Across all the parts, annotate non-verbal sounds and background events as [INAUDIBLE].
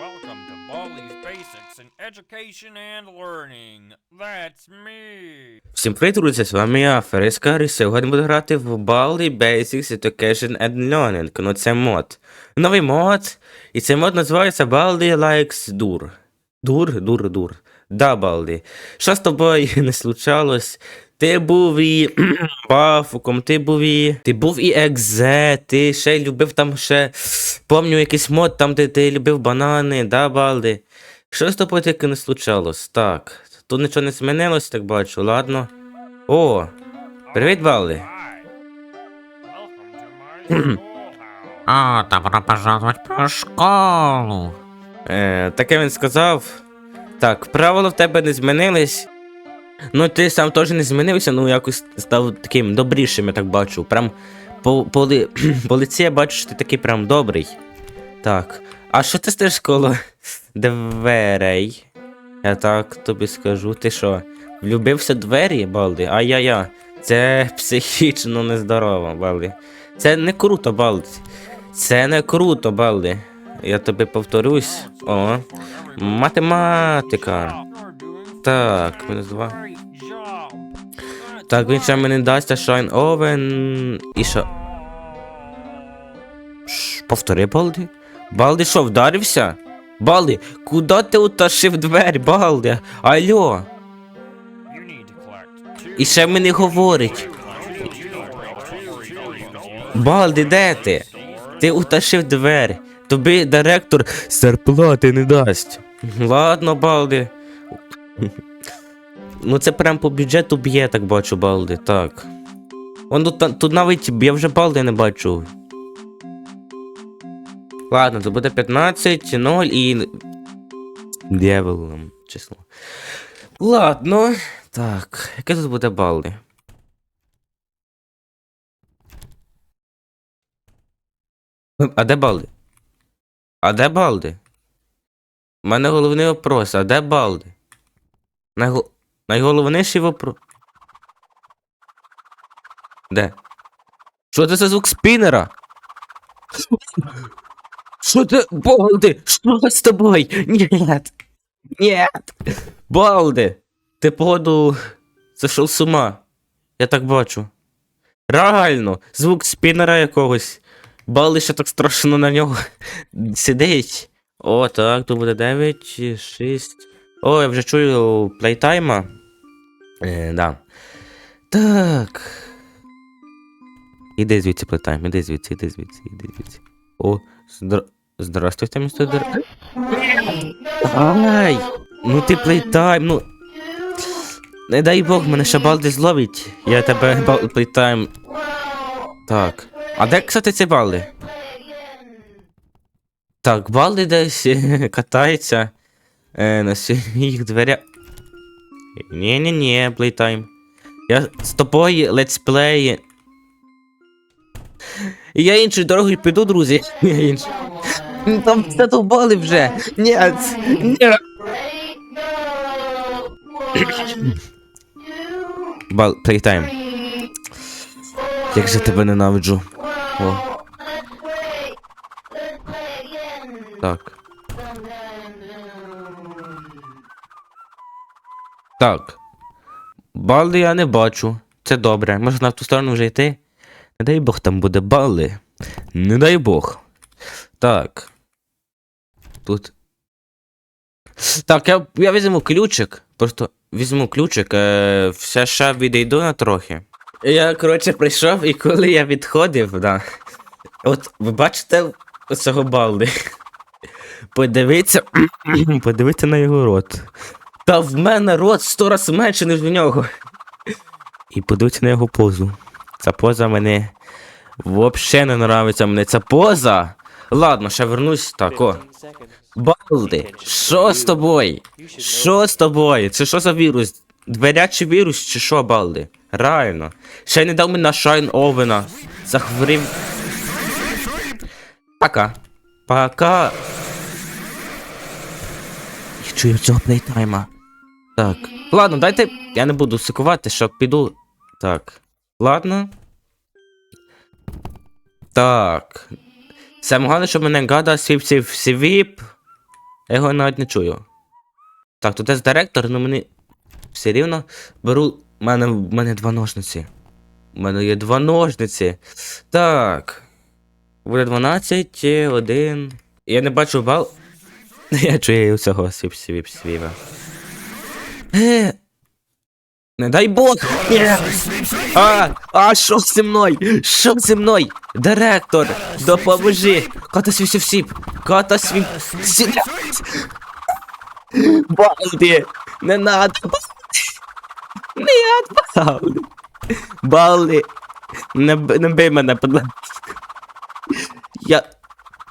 Welcome to Baldi's Basics in Education and Learning. That's me. Всім привіт, друзі, з вами я, Ферескар, і сьогодні буду грати в Baldi Basics Education and Learning. Ну це мод. Новий мод, і цей мод називається Baldi Likes Dur. Дур, дур, дур. Да, Балди. Що з тобою [LAUGHS] не случалось? Ти був і [CLEARS THROAT] бафуком, ти був і. Ти був і екзе, ти ще любив там ще. Помню якийсь мод, там де ти любив банани, да, Балди? Що з тобою таке не случалось? Так. Тут нічого не змінилось, так бачу, ладно. О, привіт, Балди. [CLEARS THROAT] А, добро пожаловать в школу. Е, таке він сказав. Так, правила в тебе не змінились. Ну, ти сам теж не змінився, ну якось став таким добрішим, я так бачу. Прям по, по, ли- [CLEARS THROAT] по лиці я бачу, що ти такий прям добрий. Так. А що ти стоїш коло дверей? Я так тобі скажу. Ти що, влюбився двері, Балди? Ай-я-я. Це психічно нездорово, Балди. Це не круто, Балди. Це не круто, Балди. Я тобі повторюсь. О. Математика. Так, мінус два. great job. That's Так, він ще мені дасть Shine Oven. І що? Ш, Повтори, Балди. Балди що, вдарився? Балди, куди ти утащив двері, Балди? Алло. І ще мені говорить. Балди, де ти? Ти утащив двері. Тобі директор зарплати не дасть. Ладно, Балди. [LAUGHS] Ну це прям по бюджету б'є, так бачу, Балди, так. Он тут, тут навіть я вже Балди не бачу. Ладно, то буде 15, 0 і. Дьяволом число. Ладно. Так, яке тут буде Балди? А де Балди? А де Балди? У мене головний вопрос, а де Балди? Найго... Найголовніший вопрос. Де? Що це за звук спінера? Що ти, Балди? Що з тобою? Нет. Нет. Балди. Ти походу зайшов з ума. Я так бачу. Реально, звук спінера якогось. Балди ще так страшно на нього сидить. О, так, тут буде 9, 6. О, я вже чую плейтайма. Е, да. Так. Іди звідси, плейтайм, іди звідси, іди звідси, іди звідси. О, здра... Здравствуйте, містер Дер... Ай! Ну ти плейтайм, ну. Не дай Бог, мене ще балди зловить. Я тебе бал... плейтайм. Так. А де, кстати, ці балди? Так, балди десь [LAUGHS] катається е, на своїх дверях. Ні-ні-ні, плейтайм. Я з тобою летсплеї. Я іншою дорогою піду, друзі. [LAUGHS] Я інш... Там все довбали вже. Ні, ні. [COUGHS] Бал, плейтайм. Як же тебе ненавиджу. О. Так. Так. Балди я не бачу. Це добре. Можна в ту сторону вже йти. Не дай Бог там буде балди. Не дай Бог. Так. Тут. Так, я, я візьму ключик. Просто візьму ключик, е, все ще відійду на трохи. Я, коротше, прийшов, і коли я відходив, да. От ви бачите цього балди? Подивіться. [CLEARS THROAT] Подивіться на його рот. Та в мене рот сто раз менше, ніж в нього. І подивіться на його позу. Ця поза мені взагалі не нравиться мені ця поза. Ладно, ще вернусь так, о. Балди, що з тобою? Що з тобою? Це що за вірус? Дверячий вірус чи що, Балди? Реально. Ще не дав мені на Шайн Овена. Захворів. Пока. Пока. Чую цього плейтайма. Так. Ладно, дайте. Я не буду сикувати, що піду. Так. Ладно. Так. Саме головне, щоб мене гада сів сів сівіп. Я його навіть не чую. Так, тут є директор, але мені все рівно беру. У мене, в мене два ножниці. У мене є два ножниці. Так. Буде 12, е, один. Я не бачу бал. [LAUGHS] Я чую цього свіп свіп свіва. Не дай Бог! А, а що зі мною? Що зі мною? Директор, допоможи! Ката свіп свіп свіп! Ката свіп свіп! Балди! Не надо! Не надо! Балди! Не, не бий мене, ласка. Я...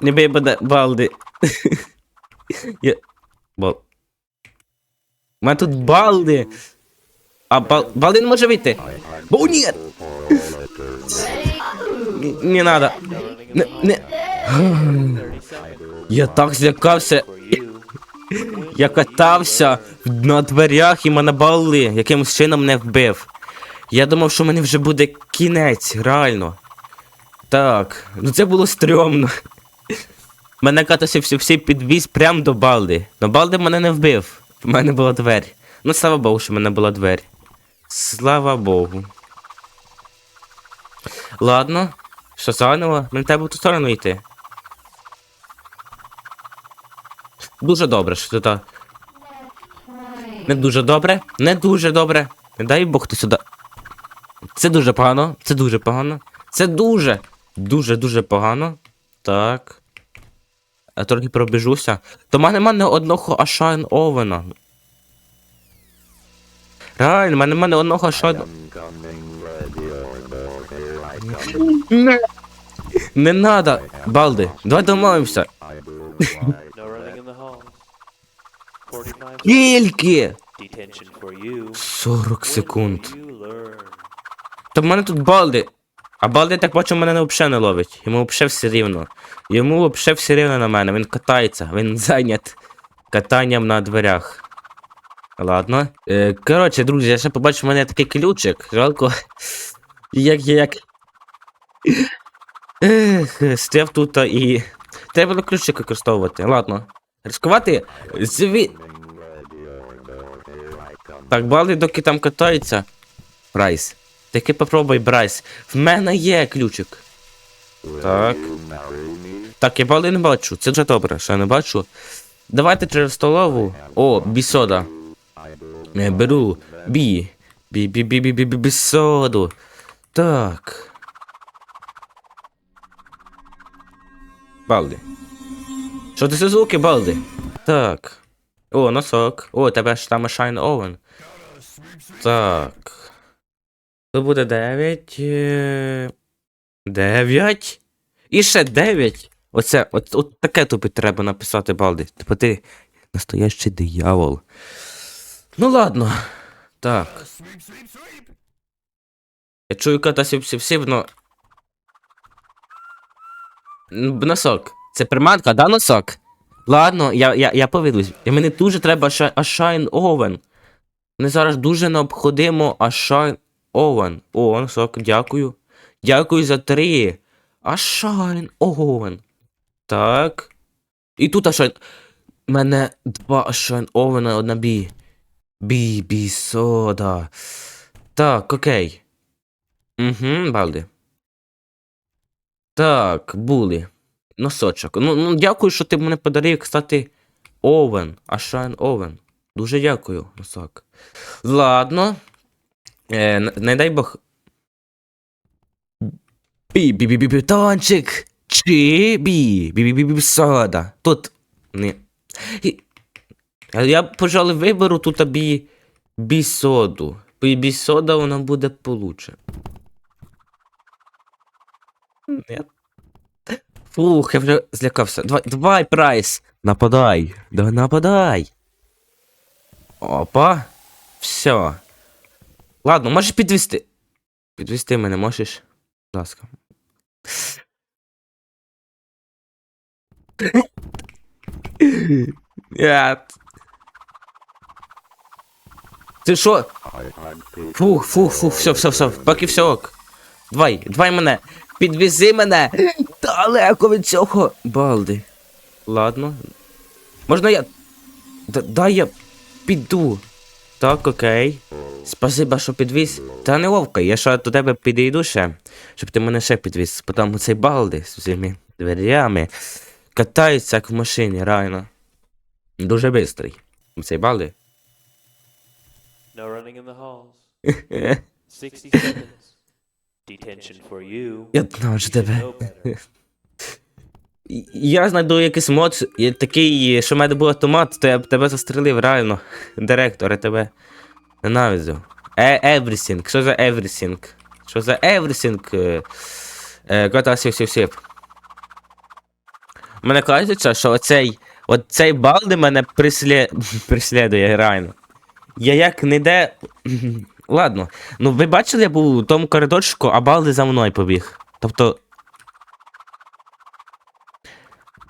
Не бий мене, Балди. Я... У мене тут Балди! А бал... Балди не може вийти! Бо ні! Не, надо! Не, не... Я так злякався! Я катався на дверях і мене бали, якимось чином не вбив. Я думав, що мені вже буде кінець, реально. Так, ну це було стрьомно. Мене катався всі підвіз прямо до балди. Но балди мене не вбив. В мене була двері. Ну, слава Богу, що в мене була двері. Слава Богу. Ладно, що заново? Мені треба в ту сторону йти. Дуже добре, що ти та. Не дуже добре, не дуже добре. Не дай Бог ти сюди. Це дуже погано, це дуже погано. Це дуже, дуже, дуже погано. Так. Я трохи пробіжуся. То в мене не одного Ашайн Овена. Реально, в мене нема не одного Ашайн. Не. Не надо, Балди, давай домовимося. No running in the halls. 45 Скільки? detention for you. 40 секунд. Та в мене тут Балди. А Балди, так бачу, мене взагалі не ловить. Йому взагалі все рівно. Йому взагалі все рівно на мене. Він катається, він [LAUGHS] зайнят катанням на дверях. Ладно. Е, коротше, друзі, я ще побачив, в мене такий ключик. Жалко. [LAUGHS] Як як. Ех, стояв тут і. Треба було ключик використовувати. Ладно. Ризикувати? Зві... Так, Балди, доки там катається. Прайс. Таки попробуй, Брайс. В мене є ключик. Так. Так, я бали не бачу. Це вже добре, що я не бачу. Давайте через столову. О, бісода. Е, Беру. Бі. Бі бі бі бі бі бі бісоду. Так. Балди. Що це за звуки, Балди? Так. О, носок. О, тебе ж там Шайн Овен. Так. Тут буде 9. е, 9. І ще 9. Оце, от, от таке тобі треба написати, Балди. Типа ти настоящий диявол. Ну ладно. Так. Я чую кота сіп сіп сіп, но. Носок. Це приманка, да, носок? Ладно, я, я, я повідусь. І мені дуже треба Ашайн Овен. Мені зараз дуже необходимо Ашайн Овен. О, носок, дякую. Дякую за три. Ашайн Овен. Так. І тут Ашайн. Мене два Ашайн Овена, одна бі. Бі, бі, сода. Так, окей. Угу, Балди. Так, були. Носочок. Ну, ну дякую, що ти мене подарив, кстати, Овен. Ашайн Овен. Дуже дякую, носок. Ладно. Е, не дай Бог. бі бі бі бі бі Тончик! Чи бі бі бі бі сода. Тут. Не. Я, пожалуй, виберу тут бі бі соду. Бі бі сода вона буде получше. Ні. Фух, я вже злякався. Давай, давай, прайс. Нападай. Да нападай. Опа. Все. Ладно, можеш підвести. Підвести мене можеш? Будь ласка. Ти що? Фух, фух, фух, все, все, все, поки все ок. Давай, давай мене. Підвези мене. Далеко від цього. Балди. Ладно. Можна я. Дай я піду. Так, окей. Спасибо, що підвіз. Та не вовка, я ще до тебе підійду ще, щоб ти мене ще підвіз. Потім цей балди з цими дверями катається як в машині, реально. Дуже бистрий. Цей балди. No running in the halls. [LAUGHS] 60 seconds. Detention for you. Я знав, що тебе. Я знайду якийсь мод, такий, що в мене був автомат, то я б тебе застрелив, реально. [LAUGHS] Директор, я тебе ненавиджу. Е, everything. Що за everything? Що за everything? Е, сів сів сів. Мене кажеться, що оцей, от цей балди мене [LAUGHS] прислідує реально. Я як не де. [CLEARS THROAT] Ладно. Ну ви бачили, я був у тому коридорчику, а балди за мною побіг. Тобто.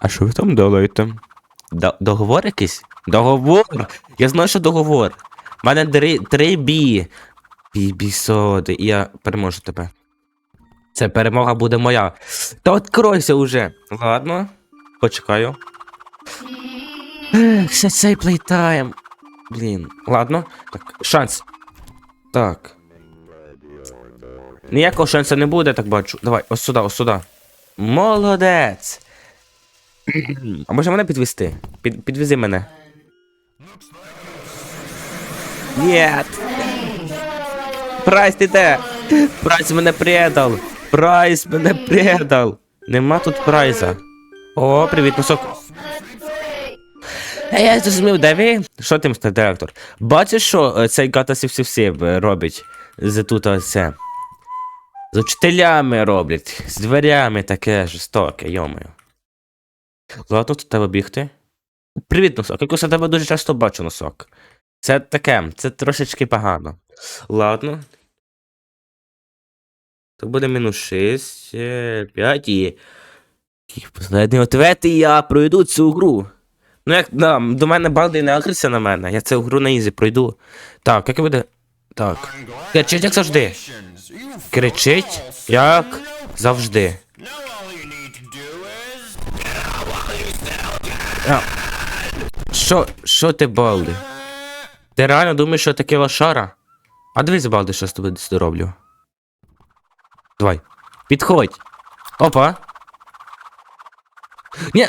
А що ви там делаєте? До- договор якийсь? Договор! Я знаю, що договор. У мене три, три бі. Бі соди, я переможу тебе. Це перемога буде моя. Та откройся уже. Ладно. Почекаю. Ех, цей плейтайм. Блін. Ладно. Так, шанс. Так. Ніякого шансу не буде, так бачу. Давай, ось сюди, ось сюди. Молодець. [CLEARS THROAT] А може мене підвести? Під, підвези мене. Нет. Де? Прайс мене предал. Прайс мене предал. Нема тут прайса. О, привіт, носок. Е, Я зрозумів, де ви? Що ти, містер директор? Бачиш, що е, цей гата сів робить з тут оце? З учителями роблять, з дверями таке жорстоке, йомою. Ладно, тут треба бігти. Привіт, носок. Якось я тебе дуже часто бачу, носок. Це таке, це трошечки погано. Ладно. То буде мінус 6, 5 і. Последній ответ, і я пройду цю гру. Ну як да, до мене балди не агриться на мене, я цю гру на ізі пройду. Так, як буде. Так. Кричить, як завжди. Кричить, як завжди. Is. Що, що ти, Балди? Ти реально думаєш, що таке лошара? А дивись, Балди, що з тобою зроблю. Давай. Підходь. Опа. Ні.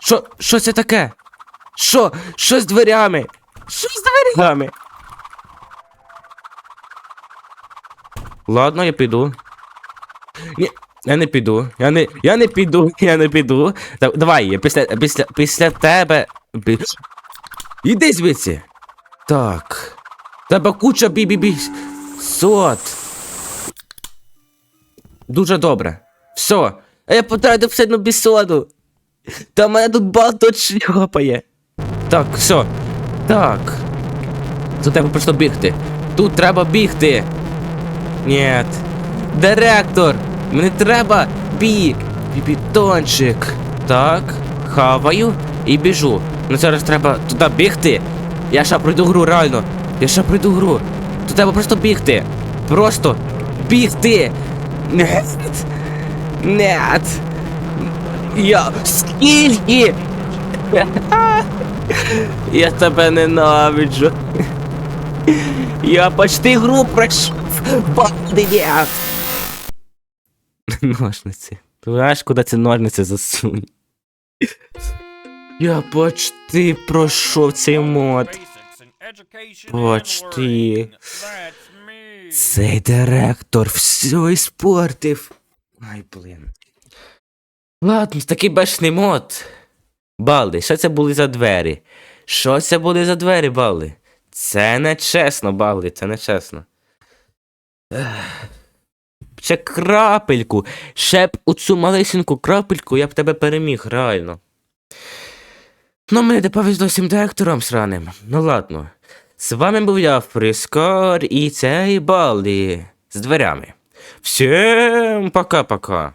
Що, що це таке? Що? Що з дверями? Що з дверями? Ладно, я піду. Ні, я не піду. Я не, я не піду, [LAUGHS] я не піду. Да- Давай, я після, після, після тебе. Іди звідси. Так. Тебе куча бі-бі-бі. Сот. Дуже добре. Все. А я потратив все одну бісоду. Та мене тут бал точно хопає. Так, все. Так. Тут треба просто бігти. Тут треба бігти. Нет. Директор! Мені треба бі. Бібітончик. Так, хаваю і біжу. Ну зараз треба туди бігти. Я ще пройду гру, реально. Я ще пройду гру. Тут треба просто бігти. Просто бігти. Нет. Нет. Я. Скільки? Я тебе ненавиджу. Я почти гру пройшов. Банди, нет. Ножниці. Ти знаєш, куди ці ножниці засунь? Я почти пройшов цей мод. Почти. Цей директор все іспортив. Ай, блін. Ладно, такий бешний мод. Балди, що це були за двері? Що це були за двері, Балди? Це не чесно, Балди, це не чесно. Ех. Ще крапельку. Ще б у цю малесеньку крапельку я б тебе переміг, реально. Ну, мені не повезло всім директором сраним. Ну ладно. З вами був я, Фрискор, і цей Балді з дверями. Всім пока-пока.